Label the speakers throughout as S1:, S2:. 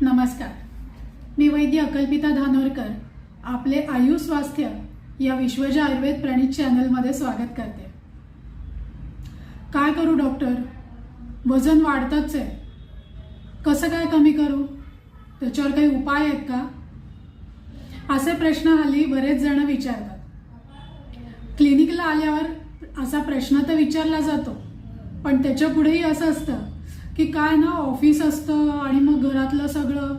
S1: नमस्कार. मी वैद्य अकल्पिता धानोरकर आपले आयु स्वास्थ्य या विश्वज आयुर्वेद प्रणित चॅनलमध्ये स्वागत करते. काय करू डॉक्टर? वजन वाढतच आहे. कसं काय कमी करू? त्याच्यावर काही उपाय आहेत का? असे प्रश्न हल्ली बरेच जण विचारतात. क्लिनिकला आल्यावर असा प्रश्न तर विचारला जातो पण त्याच्या पुढेही असं असतं. की काय ना ऑफिस असतं आणि मग घरातलं सगळं.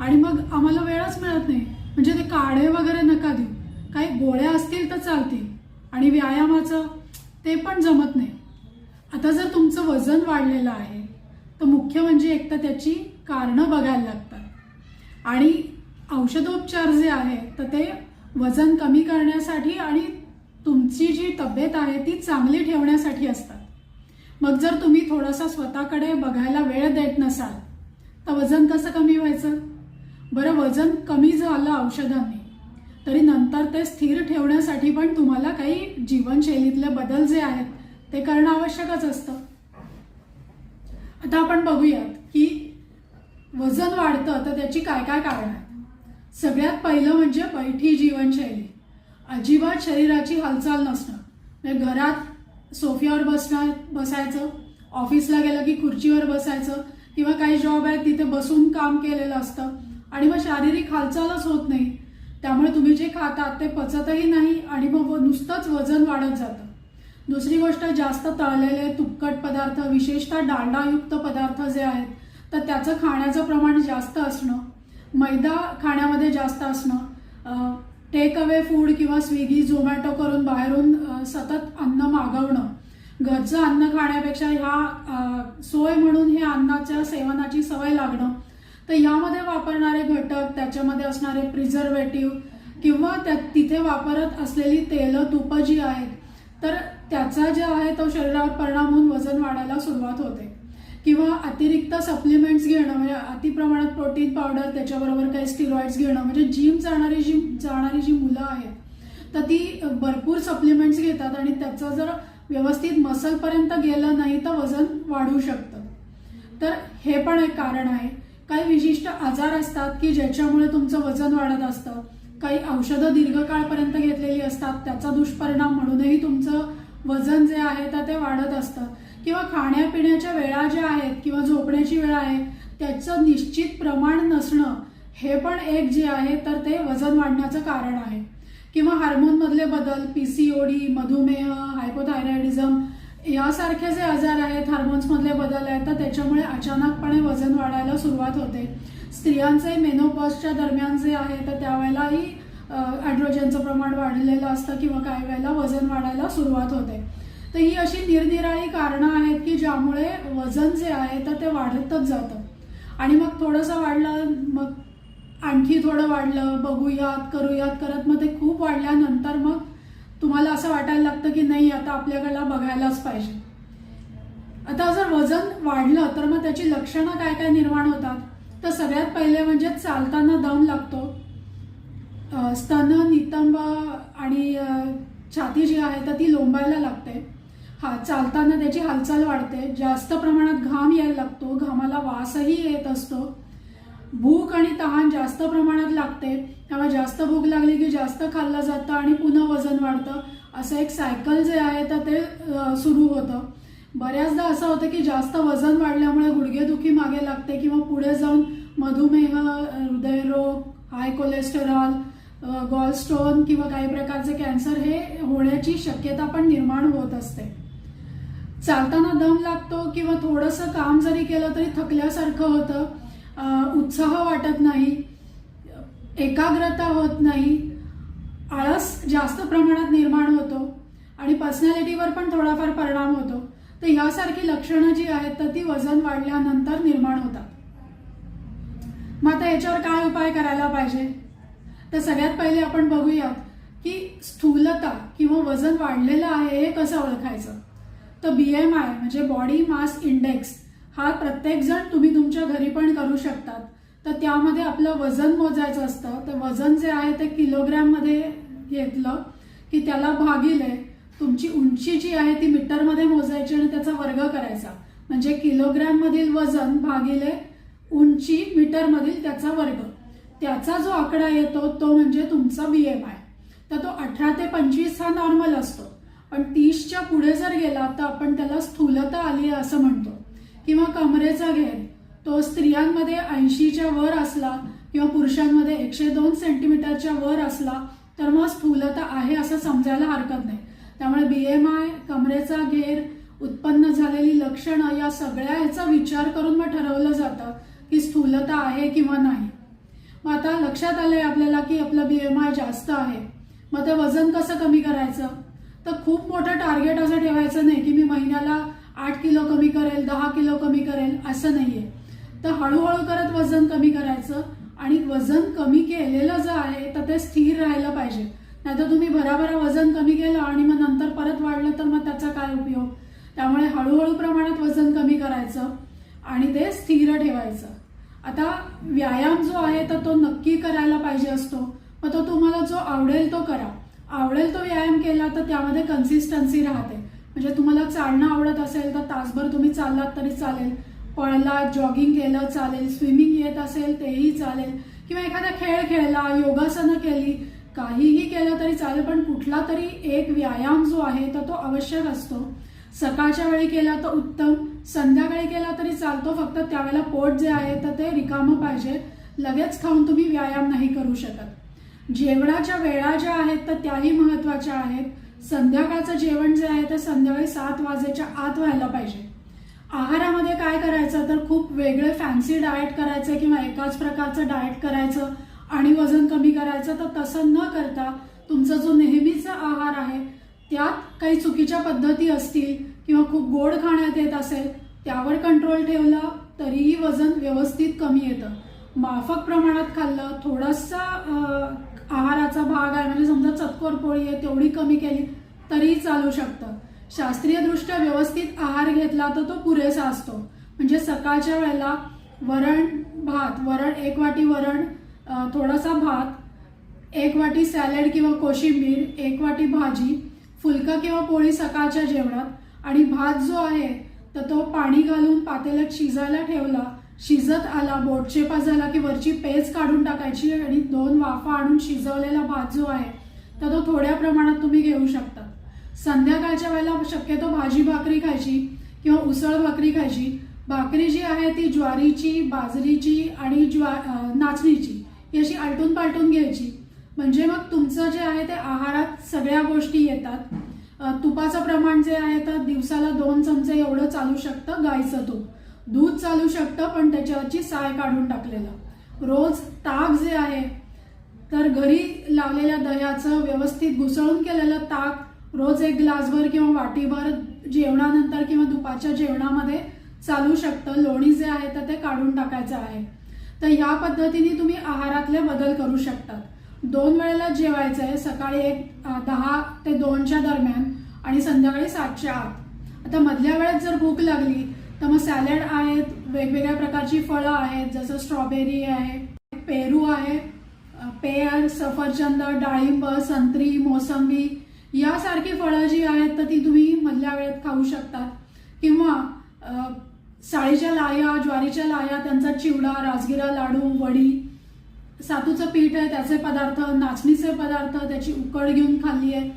S1: आणि मग आम्हाला वेळच मिळत नाही. म्हणजे ते काढे वगैरे नका देऊ. काही गोळ्या असतील तर चालतील. आणि व्यायामाचं ते पण जमत नाही. आता जर तुमचं वजन वाढलेलं आहे तर मुख्य म्हणजे एक तर त्याची कारणं बघायला लागतात. आणि औषधोपचार जे आहे तर ते वजन कमी करण्यासाठी आणि तुमची जी तब्येत आहे ती चांगली ठेवण्यासाठी असतात. मग जर तुम्ही थोडासा स्वतःकडे बघायला वेळ देत नसाल तर वजन कसं कमी व्हायचं? बरं वजन कमी झालं औषधांनी तरी नंतर ते स्थिर ठेवण्यासाठी पण तुम्हाला काही जीवनशैलीतले बदल जे आहेत ते करणं आवश्यकच असतं. आता आपण बघूयात की वजन वाढतं तर त्याची काय काय कारण आहेत? सगळ्यात पहिलं म्हणजे बैठी जीवनशैली. अजिबात शरीराची हालचाल नसणं. म्हणजे घरात सोफ्यावर बसणार बसायचं. ऑफिसला गेलं की खुर्चीवर बसायचं. किंवा काही जॉब आहेत तिथे बसून काम केलेलं असतं. आणि मग शारीरिक हालचालच होत नाही. त्यामुळे तुम्ही जे खातात ते पचतही नाही आणि मग नुसतंच वजन वाढत जातं. दुसरी गोष्ट जास्त तळलेले तुपकट पदार्थ विशेषतः डांडायुक्त पदार्थ जे आहेत तर त्याचं खाण्याचं प्रमाण जास्त असणं. मैदा खाण्यामध्ये जास्त असणं. टेक अवे फूड किंवा स्विगी झोमॅटो करून बाहेरून सतत अन्न मागवणं. घरचं अन्न खाण्यापेक्षा ह्या सोय म्हणून हे अन्नाच्या सेवनाची सवय लागणं. तर यामध्ये वापरणारे घटक त्याच्यामध्ये असणारे प्रिझर्वेटिव्ह किंवा त्या तिथे वापरत असलेली तेलं तुपं जी आहेत तर त्याचा जे आहे तो शरीरावर परिणाम होऊन वजन वाढायला सुरुवात होते. किंवा अतिरिक्त सप्लिमेंट्स घेणं म्हणजे अतिप्रमाणात प्रोटीन पावडर त्याच्याबरोबर काही स्टिरॉइड्स घेणं म्हणजे जिम जाणारी जी जाणारी जी मुलं आहेत तर ती भरपूर सप्लिमेंट्स घेतात आणि त्याचं जर व्यवस्थित मसलपर्यंत गेलं नाही तर वजन वाढू शकतं. तर हे पण एक कारण आहे. काही विशिष्ट आजार असतात की ज्याच्यामुळे तुमचं वजन वाढत असतं. काही औषधं दीर्घकाळपर्यंत घेतलेली असतात त्याचा दुष्परिणाम म्हणूनही तुमचं वजन जे आहे तर ते वाढत असतं. किंवा खाण्यापिण्याच्या वेळा ज्या आहेत किंवा झोपण्याची वेळ आहे त्याचं निश्चित प्रमाण नसणं हे पण एक जे आहे तर ते वजन वाढण्याचं कारण आहे. किंवा हार्मोनमधले बदल पी सी ओ डी मधुमेह हायपोथायरॉइडिझम यासारखे जे आजार आहेत हार्मोन्समधले बदल आहेत तर त्याच्यामुळे अचानकपणे वजन वाढायला सुरुवात होते. स्त्रियांचे मेनोपॉजच्या दरम्यान जे आहे तर त्यावेळेलाही ॲड्रोजनचं प्रमाण वाढलेलं असतं किंवा काही वेळेला वजन वाढायला सुरुवात होते. तर ही अशी निरनिराळी कारणं आहेत की ज्यामुळे वजन जे आहे तर ते वाढतच जातं. आणि मग थोडंसं वाढलं मग आणखी थोडं वाढलं बघूयात करूयात करत मग ते खूप वाढल्यानंतर मग तुम्हाला असं वाटायला लागतं की नाही आता आपल्याकडला बघायलाच पाहिजे. आता जर वजन वाढलं तर मग त्याची लक्षणं काय काय निर्माण होतात? तर सगळ्यात पहिले म्हणजे चालताना दम लागतो. स्तन नितंब आणि छाती जी आहे तर ती लोंबायला लागते. हा चालताना त्याची हालचाल वाढते. जास्त प्रमाणात घाम यायला लागतो. घामाला वासही येत असतो. भूक आणि तहान जास्त प्रमाणात लागते. त्यामुळे जास्त भूक लागली की जास्त खाल्लं जातं आणि पुन्हा वजन वाढतं. असं एक सायकल जे आहे तर ते सुरू होतं. बऱ्याचदा असं होतं की जास्त वजन वाढल्यामुळे गुडघेदुखी मागे लागते किंवा पुढे जाऊन मधुमेह हृदयरोग हाय कोलेस्टेरॉल गॉलस्टोन किंवा काही प्रकारचे कॅन्सर हे होण्याची शक्यता पण निर्माण होत असते. चालताना दम लागतो किंवा थोडंसं काम जरी केलं तरी थकल्यासारखं होतं. उत्साह वाटत नाही. एकाग्रता होत नाही. आळस जास्त प्रमाणात निर्माण होतो आणि पर्सनॅलिटीवर पण थोडाफार परिणाम होतो. तर ह्यासारखी लक्षणं जी आहेत तर ती वजन वाढल्यानंतर निर्माण होतात. मग आता याच्यावर काय उपाय करायला पाहिजे? तर सगळ्यात पहिले आपण बघूयात की स्थूलता किंवा वजन वाढलेलं आहे हे कसं ओळखायचं? तर बी एम आय म्हणजे बॉडी मास इंडेक्स हा प्रत्येक जण तुम्ही तुमच्या घरी पण करू शकतात. तर त्यामध्ये आपलं वजन मोजायचं असतं. तर वजन जे आहे ते किलोग्रॅममध्ये घेतलं की त्याला भागिले तुमची उंची जी आहे ती मीटरमध्ये मोजायची आणि त्याचा वर्ग करायचा. म्हणजे किलोग्रॅम मधील वजन भागिले उंची मीटरमधील त्याचा वर्ग. त्याचा जो आकडा येतो तो म्हणजे तुमचा बी एम आय तर तो अठरा ते पंचवीस हा नॉर्मल असतो. पण तीसच्या पुढे जर गेला तर आपण त्याला स्थूलता आली आहे असं म्हणतो. किंवा कमरेचा घेर तो स्त्रियांमध्ये ऐंशीच्या वर असला किंवा पुरुषांमध्ये एकशे दोन सेंटीमीटरच्या वर असला तर मग स्थूलता आहे असं समजायला हरकत नाही. त्यामुळे बी एम आय कमरेचा घेर उत्पन्न झालेली लक्षणं या सगळ्या ह्याचा विचार करून मग ठरवलं जातं की स्थूलता आहे किंवा नाही. मग आता लक्षात आलंय आपल्याला की आपलं बी एम आय जास्त आहे. मग ते वजन कसं कमी करायचं? तर खूप मोठं टार्गेट असं ठेवायचं नाही की मी महिन्याला आठ किलो कमी करेल दहा किलो कमी करेल असं नाही आहे तर हळूहळू करत वजन कमी करायचं आणि वजन कमी केलेलं जे आहे तर ते स्थिर राहिलं पाहिजे. नाहीतर तुम्ही भराभरा वजन कमी केलं आणि मग नंतर परत वाढलं तर मग त्याचा काय उपयोग? त्यामुळे हळूहळू प्रमाणात वजन कमी करायचं आणि ते स्थिर ठेवायचं. आता व्यायाम जो आहे तर तो नक्की करायला पाहिजे असतो. मग तो तुम्हाला जो आवडेल तो करा. आवडेल तो व्यायाम केला तर त्यामध्ये कन्सिस्टन्सी राहते. म्हणजे तुम्हाला चालणं आवडत असेल तर तासभर तुम्ही चाललात तरी चालेल. पळला जॉगिंग केलं चालेल. स्विमिंग येत असेल तेही चालेल. किंवा एखादा खेळ खेळला योगासनं केली काहीही केलं तरी चालेल. पण कुठला तरी एक व्यायाम जो आहे तर तो आवश्यक असतो. सकाळच्या वेळी केला तर उत्तम. संध्याकाळी केला तरी चालतो. फक्त त्यावेळेला पोट जे आहे तर ते रिकामं पाहिजे. लगेच खाऊन तुम्ही व्यायाम नाही करू शकत. जेवणाच्या वेळा ज्या आहेत तर त्याही महत्त्वाच्या आहेत. संध्याकाळचं जेवण जे आहे ते संध्याकाळी सात वाजेच्या आत व्हायला पाहिजे. आहारामध्ये काय करायचं तर खूप वेगळे फॅन्सी डाएट करायचं किंवा एकाच प्रकारचं डाएट करायचं आणि वजन कमी करायचं. तर तसं न करता तुमचा जो नेहमीचा आहार आहे त्यात काही चुकीच्या पद्धती असतील किंवा खूप गोड खाण्यात येत असेल त्यावर कंट्रोल ठेवला तरीही वजन व्यवस्थित कमी येतं. माफक प्रमाणात खाल्लं थोडासा आहाराचा भाग आहे. म्हणजे समजा चतकोर पोळी आहे तेवढी कमी केली तरीही चालू शकतं. शास्त्रीयदृष्ट्या व्यवस्थित आहार घेतला तर तो पुरेसा असतो. म्हणजे सकाळच्या वेळेला वरण भात वरण एक वाटी वरण थोडासा भात एक वाटी सॅलड किंवा कोशिंबीर एक वाटी भाजी फुलका किंवा पोळी सकाळच्या जेवणात. आणि भात जो आहे तर तो पाणी घालून पातेल्यात शिजायला ठेवला शिजत आला बोटचेपा झाला की वरची पेज काढून टाकायची आणि दोन वाफा आणून शिजवलेला भात जो आहे तर तो थोड्या प्रमाणात तुम्ही घेऊ शकता. संध्याकाळच्या वेळेला शक्यतो भाजी भाकरी खायची किंवा उसळ भाकरी खायची. भाकरी जी आहे ती ज्वारीची बाजरीची आणि ज्वा नाचणीची ही अशी आलटून पालटून घ्यायची. म्हणजे मग तुमचं जे आहे ते आहारात सगळ्या गोष्टी येतात. तुपाचं प्रमाण जे आहे तर दिवसाला दोन चमचे एवढं चालू शकतं गायचं तूप. दूध चालू शकतं पण त्याच्यावरची साय काढून टाकलेलं. रोज ताक जे आहे तर घरी लावलेल्या दह्याचं व्यवस्थित घुसळून केलेलं ताक रोज एक ग्लासभर किंवा वाटीभर जेवणानंतर किंवा दुपारच्या जेवणामध्ये चालू शकतं. लोणी जे आहे तर ते काढून टाकायचं आहे. तर ह्या पद्धतीने तुम्ही आहारातले बदल करू शकतात दोन वेळेला जेवायचं आहे सकाळी एक दहा ते दोनच्या दरम्यान आणि संध्याकाळी सातच्या आत. आता मधल्या वेळेत जर भूक लागली तर मग सॅलड आहेत वेगवेगळ्या प्रकारची फळं आहेत जसं स्ट्रॉबेरी आहे पेरू आहे पेयर सफरचंद डाळिंब संत्री मोसंबी यासारखी फळं जी आहेत तर ती तुम्ही मधल्या वेळेत खाऊ शकतात किंवा साळीच्या लाया ज्वारीच्या लाया त्यांचा चिवडा राजगिरा लाडू वडी सातूचं पीठ आहे त्याचे पदार्थ नाचणीचे पदार्थ त्याची उकड घेऊन खाल्ली आहे.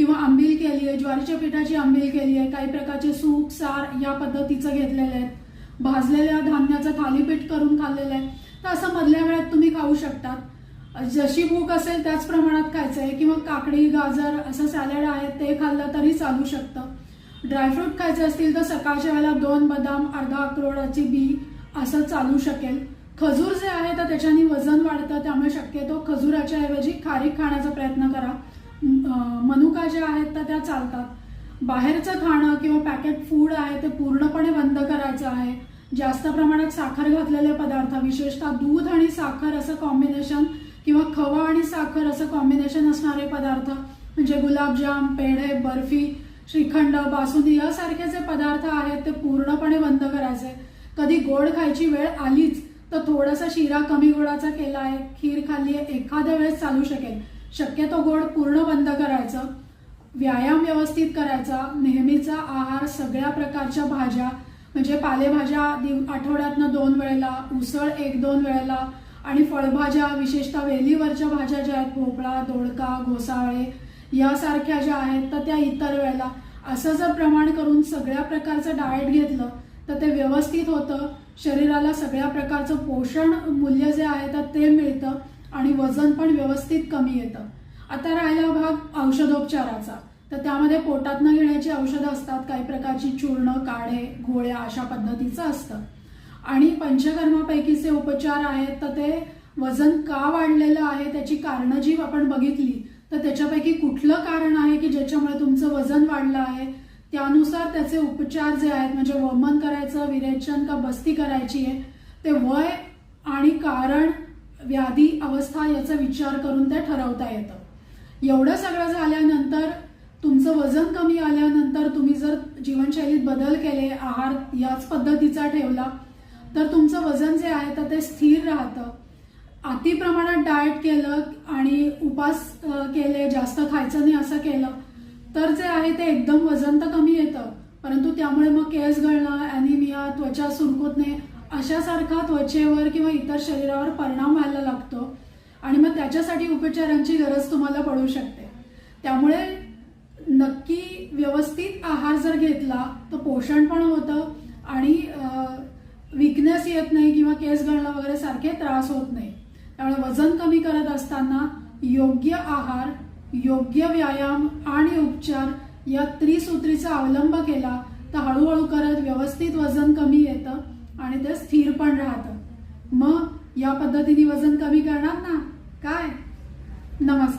S1: किंवा आंबील केली आहे ज्वारीच्या पिठाची आंबील केली आहे काही प्रकारचे सूप सार या पद्धतीचं घेतलेलं आहे. भाजलेल्या धान्याचं थालीपीठ करून खाल्लेलं आहे. तर असं मधल्या वेळात तुम्ही खाऊ शकतात जशी भूक असेल त्याच प्रमाणात खायचं आहे किंवा काकडी गाजर असं सॅलड आहे ते खाल्लं तरी चालू शकतं. ड्रायफ्रूट खायचे असतील तर सकाळच्या वेळेला दोन बदाम अर्धा अक्रोडाची बी असं चालू शकेल. खजूर जे आहे तर त्याच्याने वजन वाढतं त्यामुळे शक्यतो खजुराच्या ऐवजी खारीक खाण्याचा प्रयत्न करा. मनुका ज्या आहेत तर त्या चालतात. बाहेरचं खाणं किंवा पॅकेट फूड आहे ते पूर्णपणे बंद करायचं आहे. जास्त प्रमाणात साखर घातलेले पदार्थ विशेषतः दूध आणि साखर असं कॉम्बिनेशन किंवा खवा आणि साखर असं कॉम्बिनेशन असणारे पदार्थ म्हणजे गुलाबजाम पेढे बर्फी श्रीखंड बासुंदी यासारखे जे पदार्थ आहेत ते पूर्णपणे बंद करायचे. कधी गोड खायची वेळ आलीच तर थोडासा शिरा कमी गोडाचा केला आहे खीर खाल्ली आहे एखाद्या वेळेस चालू शकेल. शक्यतो गोड पूर्ण बंद करायचं व्यायाम व्यवस्थित करायचा नेहमीचा आहार सगळ्या प्रकारच्या भाज्या म्हणजे पालेभाज्या दिव आठवड्यातनं दोन वेळेला उसळ एक दोन वेळेला आणि फळभाज्या विशेषतः वेलीवरच्या भाज्या ज्या आहेत भोपळा दोडका घोसाळे यासारख्या ज्या आहेत तर त्या इतर वेळेला. असं जर प्रमाण करून सगळ्या प्रकारचं डाएट घेतलं तर ते व्यवस्थित होतं. शरीराला सगळ्या प्रकारचं पोषण मूल्य जे आहे तर ते मिळतं. आणि वजन पण व्यवस्थित कमी येतं. आता राहिला भाग औषधोपचाराचा. तर त्यामध्ये पोटातनं घेण्याची औषधं असतात काही प्रकारची चूर्ण काढे गोळ्या अशा पद्धतीचं असतं. आणि पंचकर्मापैकीचे उपचार आहेत तर ते वजन का वाढलेलं आहे त्याची कारणं जी आपण बघितली तर त्याच्यापैकी कुठलं कारण आहे की ज्याच्यामुळे तुमचं वजन वाढलं आहे? त्यानुसार त्याचे उपचार जे आहेत म्हणजे वमन करायचं विरेचन का बस्ती करायची आहे ते वय आणि कारण व्याधी अवस्था याचा विचार करून ते ठरवता येतं. एवढं सगळं झाल्यानंतर तुमचं वजन कमी आल्यानंतर तुम्ही जर जीवनशैलीत बदल केले आहार याच पद्धतीचा ठेवला तर तुमचं वजन जे आहे तर ते स्थिर राहतं. अति प्रमाणात डाएट केलं आणि उपास केले जास्त खायचं नाही असं केलं तर जे आहे ते एकदम वजन तर कमी येतं. परंतु त्यामुळे मग केस गळणं अॅनिमिया त्वचा सुरकुतणे अशासारखा त्वचेवर किंवा इतर शरीरावर परिणाम व्हायला लागतो आणि मग त्याच्यासाठी उपचारांची गरज तुम्हाला पडू शकते. त्यामुळे नक्की व्यवस्थित आहार जर घेतला तर पोषण पण होतं आणि विकनेस येत नाही किंवा केस गळणं वगैरे सारखे त्रास होत नाही. त्यामुळे वजन कमी करत असताना योग्य आहार योग्य व्यायाम आणि उपचार या त्रिसूत्रीचा अवलंब केला तर हळूहळू करत व्यवस्थित वजन कमी येतं. आणि ते स्थिर पण राहतं. मग या पद्धतीने वजन कमी करणार ना? काय? नमस्कार.